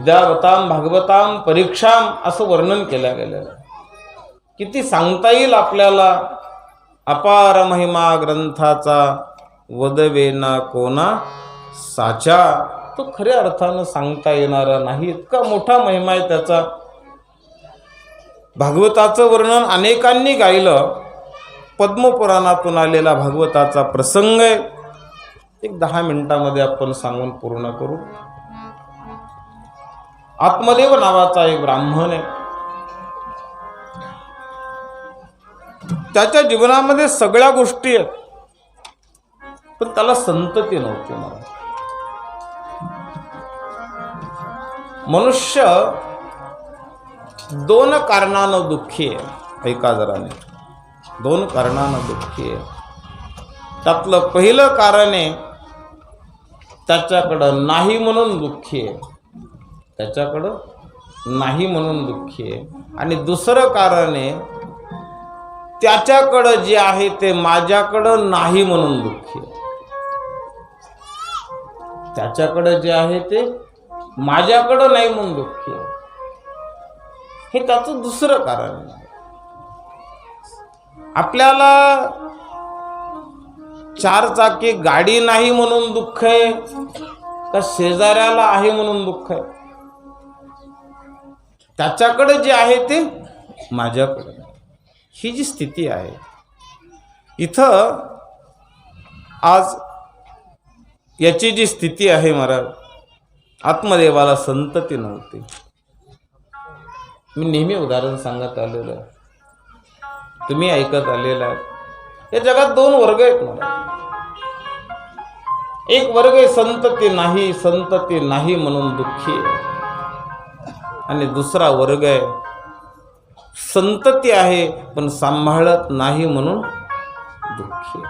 विद्यावताम भागवताम परीक्षाम असं वर्णन केलं गेलेलं आहे. किती सांगता येईल आपल्याला? अपार महिमा ग्रंथाचा वदवेना कोणा साचा. तो खऱ्या अर्थानं सांगता येणारा नाही. इतका मोठा महिमा आहे त्याचा. भागवताचं वर्णन अनेकांनी गायलं. पद्मपुराणातून आलेला भागवताचा प्रसंग आहे. एक दहा मिनिटामध्ये आपण सांगून पूर्ण करू. आत्मदेव नावाचा एक ब्राह्मण आहे. त्याच्या जीवनामध्ये सगळ्या गोष्टी आहेत. पण त्याला संतती नव्हती मला. मनुष्य दोन कारणानं दुःखी आहे. ऐका जराने दोन कारणानं दुःखी आहे. त्यातलं पहिलं कारण आहे त्याच्याकडं नाही म्हणून दुःखी आहे. त्याच्याकडं नाही म्हणून दुःखी आहे. आणि दुसरं कारण आहे त्याच्याकडं जे आहे ते माझ्याकडं नाही म्हणून दुःखी आहे. त्याच्याकडं जे आहे ते माझ्याकडं नाही म्हणून दुःखी आहे. हे त्याचं दुसरं कारण आहे. आपल्याला चार चाकी गाडी नाही म्हणून दुःख आहे का शेजाऱ्याला आहे म्हणून दुःख आहे? त्याच्याकडे जे आहे ते माझ्याकडं ही जी स्थिती आहे इथं आज याची जी स्थिती आहे महाराज आत्मदेवाला संतती नव्हती. मी नेहमी उदाहरण सांगत आलेलं आहे. तुम्ही ऐकत आलेलं आहे. या जगात दोन वर्ग आहेत महाराज. एक वर्ग आहे संतती नाही संतती नाही म्हणून दुःखी आहे. आणि दुसरा वर्ग आहे. संतती आहे पण सांभाळत नाही म्हणून दुःखी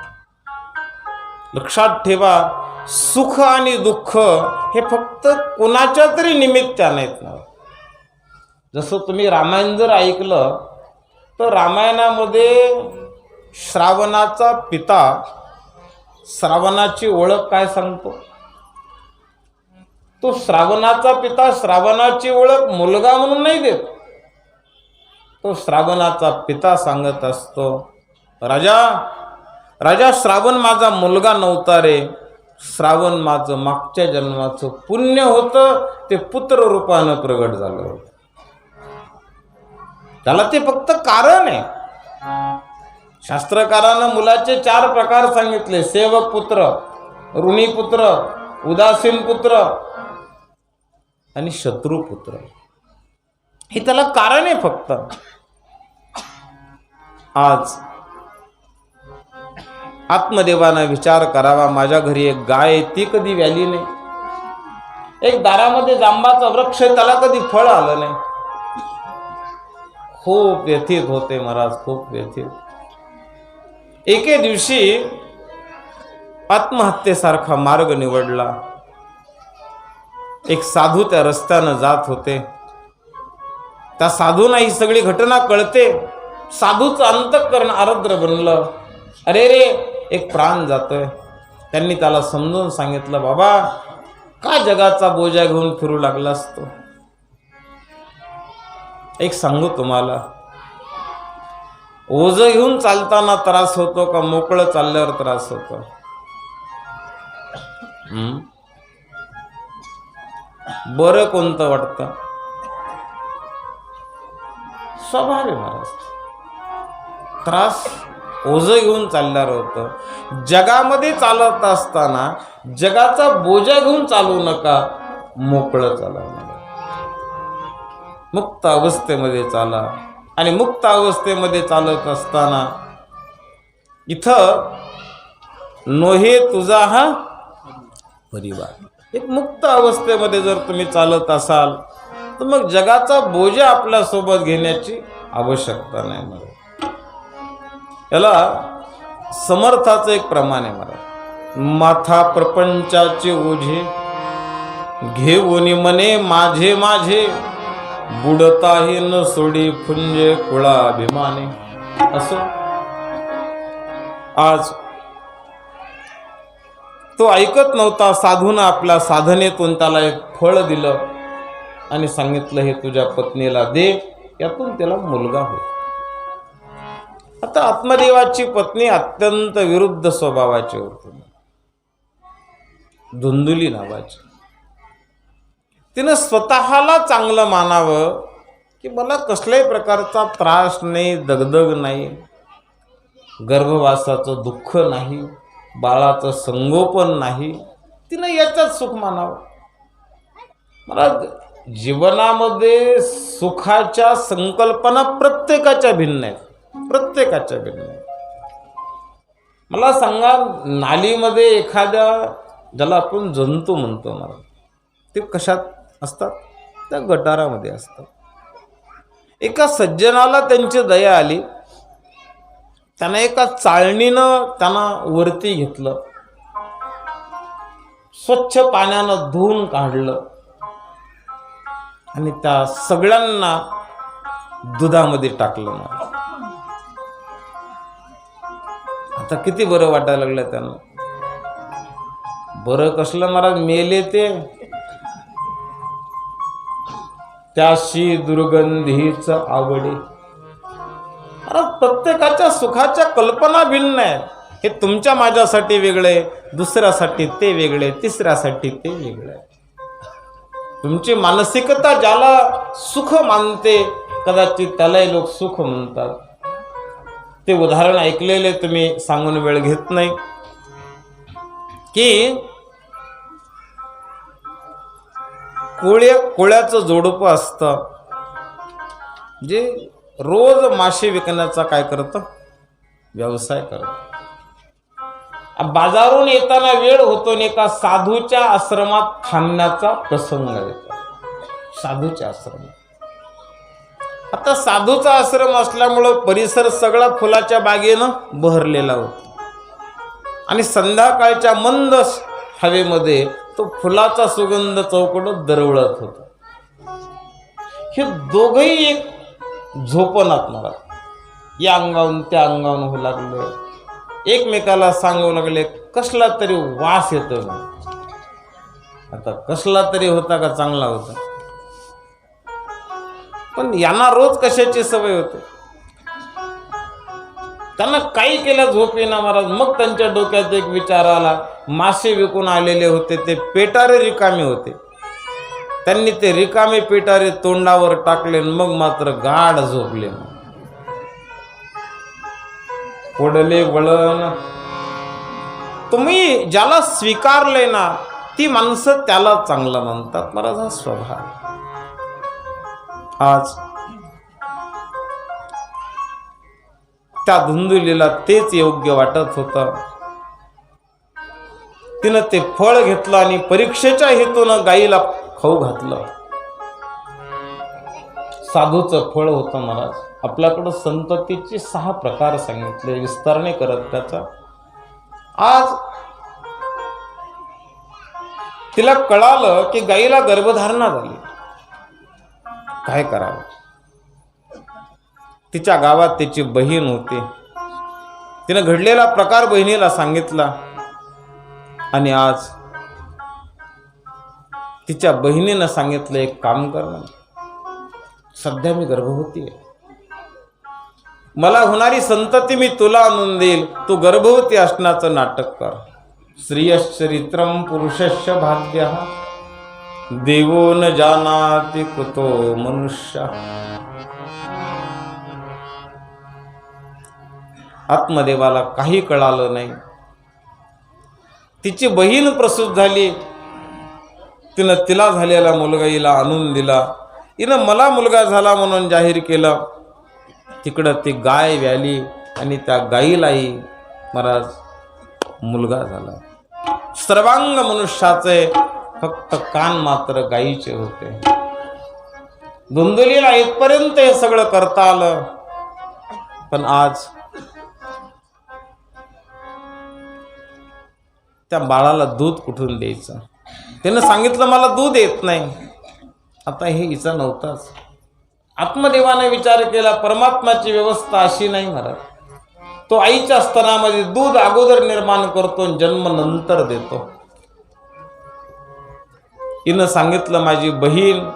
लक्षात ठेवा सुख आणि दुःख हे फक्त कोणाच्या तरी निमित्ताने आहेत ना. जसं तुम्ही रामायण जर ऐकलं तर रामायणामध्ये श्रावणाचा पिता श्रावणाची ओळख काय सांगतो? तो श्रावणाचा पिता श्रावणाची ओळख मुलगा म्हणून नाही देत. तो श्रावणाचा पिता सांगत असतो राजा राजा श्रावण माझा मुलगा नव्हता रे. श्रावण माझं मागच्या जन्माचं पुण्य होतं ते पुत्र रूपानं प्रगट झालं होतं. त्याला ते फक्त कारण आहे. शास्त्रकारानं मुलाचे चार प्रकार सांगितले. सेवक पुत्र ऋणी पुत्र उदासीन पुत्र आणि शत्रू पुत्र. हे त्याला कारण आहे फक्त. आज आत्मदेवानं विचार करावा. माझ्या घरी एक गाय आहे ती कधी व्याली नाही. एक दारामध्ये जांबाचा वृक्ष आहे त्याला कधी फळ आलं नाही. खूप व्यथित होते महाराज खूप व्यथित. एके दिवशी आत्महत्येसारखा मार्ग निवडला. एक साधू त्या रस्त्यानं जात होते. त्या साधूंना ही सगळी घटना कळते. साधूचं अंतकरण आरद्र बनलं. अरे रे एक प्राण जातोय. त्यांनी त्याला समजून सांगितलं बाबा का जगाचा बोजा घेऊन फिरू लागला असतो एक सांगू तुम्हाला. ओझ घेऊन चालताना त्रास होतो का मोकळं चालल्यावर त्रास होतो? बरं कोणतं वाटतं? स्वभाव आहे महाराज. त्रास ओझ घेऊन चालल्यावर होतं. जगामध्ये चालत असताना जगाचा बोजा घेऊन चालू नका मोकळं चाला. मुक्त अवस्थेमध्ये चाला. आणि मुक्त अवस्थेमध्ये चालत असताना इथं नोहे तुझा हा परिवार. एक मुक्त अवस्थेमध्ये जर तुम्ही चालत असाल तर मग जगाचा बोजा आपल्यासोबत घेण्याची आवश्यकता नाही मला याला समर्थाचं एक प्रमाण आहे मला माथा प्रपंचाचे ओझे घेऊन मने माझे माझे बुडताही न सोडी फुंजे कुळाभिमाने. असो. आज तो ऐकत नव्हता. साधून आपल्या साधनेतून त्याला एक फळ दिलं आणि सांगितलं हे तुझ्या पत्नीला दे यातून त्याला मुलगा होईल. आता आत्मदेवाची पत्नी अत्यंत विरुद्ध स्वभावाची होती. धुंदुली नावाची. तिनं स्वतःला चांगलं मानावं की मला कसल्याही प्रकारचा त्रास नाही दगदग नाही गर्भवासाचं दुःख नाही. बाळाचं संगोपन नाही तिनं याच्यात सुख मानावं. मला जीवनामध्ये सुखाच्या संकल्पना प्रत्येकाच्या भिन्न आहेत. प्रत्येकाच्या भिन्न आहेत. मला सांगा नालीमध्ये एखाद्या ज्याला आपण जंतू म्हणतो मला ते कशात असतात? त्या गटारामध्ये असतात. एका सज्जनाला त्यांची दया आली त्यांना एका चाळणीनं त्यांना वरती घेतलं. स्वच्छ पाण्यानं धुवून काढलं. आणि त्या सगळ्यांना दुधामध्ये टाकलं. मला आता किती बरं वाटायला लागलं त्यांना. बरं कसलं महाराज मेले ते. त्याशी दुर्गंधीच आवडे. अरे प्रत्येकाच्या सुखाच्या कल्पना भिन्न आहेत. हे तुमच्या माझ्यासाठी वेगळे दुसऱ्यासाठी ते वेगळे तिसऱ्यासाठी ते वेगळे. तुमची मानसिकता ज्याला सुख मानते कदाचित त्यालाही लोक सुख म्हणतात. ते उदाहरण ऐकलेले तुम्ही सांगून वेळ घेत नाही. की कोळ्या कोळ्याचं जोडपं असतं. जे रोज मासे विकण्याचा काय करतं? व्यवसाय करत. बाजारून येताना वेळ होतो आणि एका साधूच्या आश्रमात थांबण्याचा प्रसंग येतो. साधूच्या आश्रमात. आता साधूचा आश्रम असल्यामुळं परिसर सगळा फुलाच्या बागेनं बहरलेला होता. आणि संध्याकाळच्या मंद हवेमध्ये तो फुलाचा सुगंध चौकडत दरवळत होता. हे दोघही एक झोपनात मला या अंगावून त्या अंगावून होऊ लागलं. एकमेकाला सांगू लागले कसला तरी वास येतो. आता कसला तरी होता का चांगला होता. पण यांना रोज कशाची सवय होते? त्यांना काही केलं झोप येणार महाराज. मग त्यांच्या डोक्यात एक विचार आला. मासे विकून आलेले होते ते पेटारे रिकामे होते. त्यांनी ते रिकामे पेटारे तोंडावर टाकले मग मात्र गाढ झोपले. पुढले वळण तुम्ही ज्याला स्वीकारले ना ती माणसं त्याला चांगलं म्हणतात महाराज हा स्वभाव. आज त्या धुंदुलीला तेच योग्य वाटत होतं. तिनं ते फळ घेतलं आणि परीक्षेच्या हेतून गाईला खाऊ घातलं. साधूचं फळ होतं महाराज. आपल्याकडं संततीचे सहा प्रकार सांगितले विस्तारणे करत त्याचा. आज तिला कळालं की गाईला गर्भधारणा झाली. काय करावं? तिच्या गावात तिची बहीण होती. तिनं घडलेला प्रकार बहिणीला सांगितला. आणि आज तिच्या बहिणीनं सांगितलं एक काम कर सध्या मी गर्भवती आहे. मला होणारी संतती मी तुला आणून देईल. तू गर्भवती असण्याचं नाटक कर. स्त्रियश्चरित्रम पुरुषश्च भाग्य. देवो न जानाती कुतो मनुष्य. आत्मदेवाला काही कळालं नाही. तिची बहीण प्रसूत झाली. तिनं तिला झालेला मुलगा हिला आणून दिला. हिनं मला मुलगा झाला म्हणून जाहीर केलं. तिकडं ती गाय व्याली आणि त्या गाईलाही महाराज मुलगा झाला. सर्वांग मनुष्याचे फक्त कान मात्र गायीचे होते. धुंदुलीला इथपर्यंत हे सगळं करता आलं. पण आज त्या बाळाला दूध कुठून द्यायचं? त्यानं सांगितलं मला दूध येत नाही. आता हे हिचा नव्हताच. आत्मदेवाने विचार केला परमात्माची व्यवस्था अशी नाही महाराज. तो आईच्या स्तनामध्ये दूध अगोदर निर्माण करतो जन्म नंतर देतो. हिनं सांगितलं माझी बहीण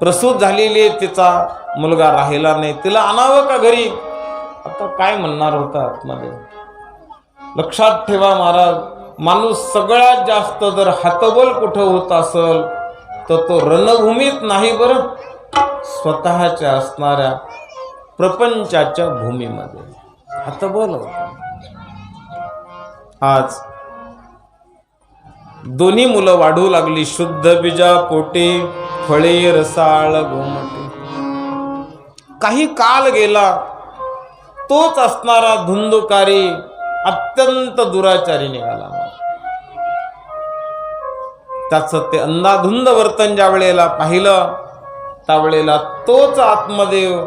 प्रसूत झालेली आहे तिचा मुलगा राहिला नाही. तिला आणावं का घरी? आता काय म्हणणार होता आत्मदेव? लक्षात ठेवा महाराज माणूस सगळ्यात जास्त जर हातबल कुठं होत असल तर तो रणभूमीत नाही बरं. स्वतःच्या असणाऱ्या प्रपंचाच्या भूमीमध्ये. हातबल होत. आज दोन्ही मुलं वाढू लागली. शुद्ध बीजा पोटे फळे रसाळ घुमटे काही काल गेला तोच असणारा धुंदुकारी अत्यंत दुराचारी निघाला त्याचं ते अंधाधुंद वर्तन ज्या वेळेला पाहिलं त्यावेळेला तोच आत्मदेव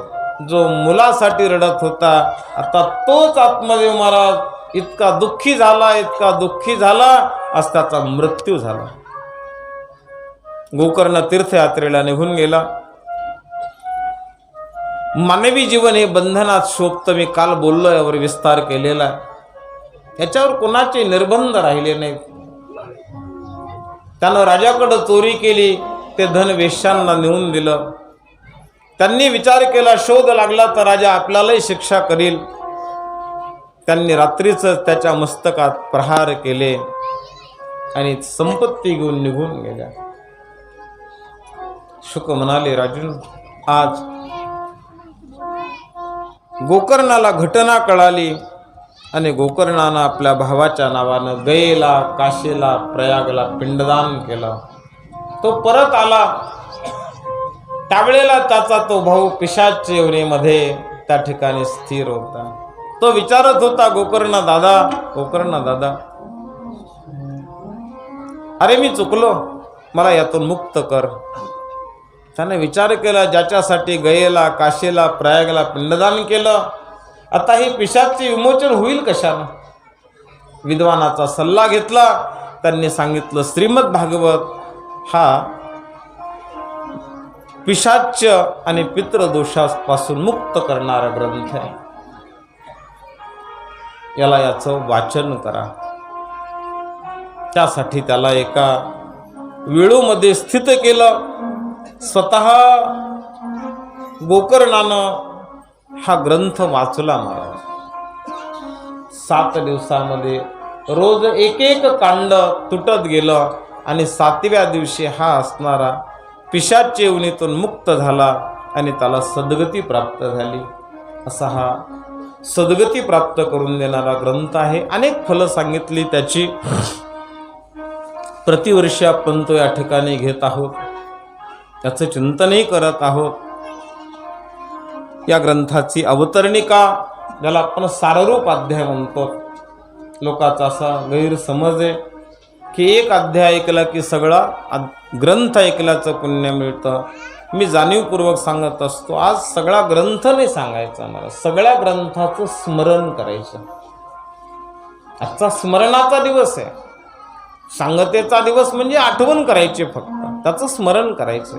जो मुलासाठी रडत होता आता तोच आत्मदेव महाराज इतका दुःखी झाला इतका दुःखी झाला आज त्याचा मृत्यू झाला. गोकर्ण तीर्थयात्रेला निघून गेला. मानवी जीवन हे बंधनात शोभतं मी काल बोललो यावर विस्तार केलेला आहे. याच्यावर कोणाचे निर्बंध राहिले नाहीत. त्यानं राजाकडं चोरी केली ते धन वेश्यांना नेऊन दिलं. त्यांनी विचार केला शोध लागला तर राजा आपल्यालाही शिक्षा करील. त्यांनी रात्रीच त्याच्या मस्तकात प्रहार केले आणि संपत्ती घेऊन निघून गेल्या. शुक म्हणाले राजून आज गोकर्णाला घटना कळाली. आणि गोकर्णानं आपल्या भावाच्या नावानं गयेला काशीला प्रयागला पिंडदान केलं. तो परत आला. त्यावेळेला त्याचा तो भाऊ पिशाच येवणीमध्ये त्या ठिकाणी स्थिर होता. तो विचारत होता गोकर्ण दादा गोकर्ण दादा अरे मी चुकलो. मला यातून मुक्त कर. त्याने विचार केला ज्याच्यासाठी गयेला काशीला प्रयागला पिंडदान केलं. आता हे पिशाचे विमोचन होईल कशानं? विद्वानाचा सल्ला घेतला त्यांनी सांगितलं श्रीमद भागवत हा पिशाच्य आणि पितृदोषापासून मुक्त करणारा ग्रंथ आहे. याला याचं वाचन करा. त्यासाठी त्याला एका वेळूमध्ये स्थित केलं. स्वतः गोकर्णानं हा ग्रंथ वाचला महाराज. सात दिवसामध्ये रोज एक एक कांड तुटत गेलं आणि सातव्या दिवशी हा असणारा पिशाच्या येवणीतून मुक्त झाला आणि त्याला सद्गती प्राप्त झाली. असा हा सद्गती प्राप्त करून देणारा ग्रंथ आहे. अनेक फलं सांगितली त्याची. प्रतिवर्षी आपण तो या ठिकाणी घेत आहोत. त्याचं चिंतनही करत आहोत. या ग्रंथाची अवतरणिका ज्याला आपण साररूप अध्याय म्हणतो. लोकाचा असा गैरसमज आहे की एक अध्याय ऐकला की सगळा ग्रंथ ऐकल्याचं पुण्य मिळतं. मी जाणीवपूर्वक सांगत असतो आज सगळा ग्रंथ नाही सांगायचा मला. सगळ्या ग्रंथाचं स्मरण करायचं. आजचा स्मरणाचा दिवस आहे. सांगतेचा दिवस म्हणजे आठवण करायची फक्त. त्याचं स्मरण करायचं.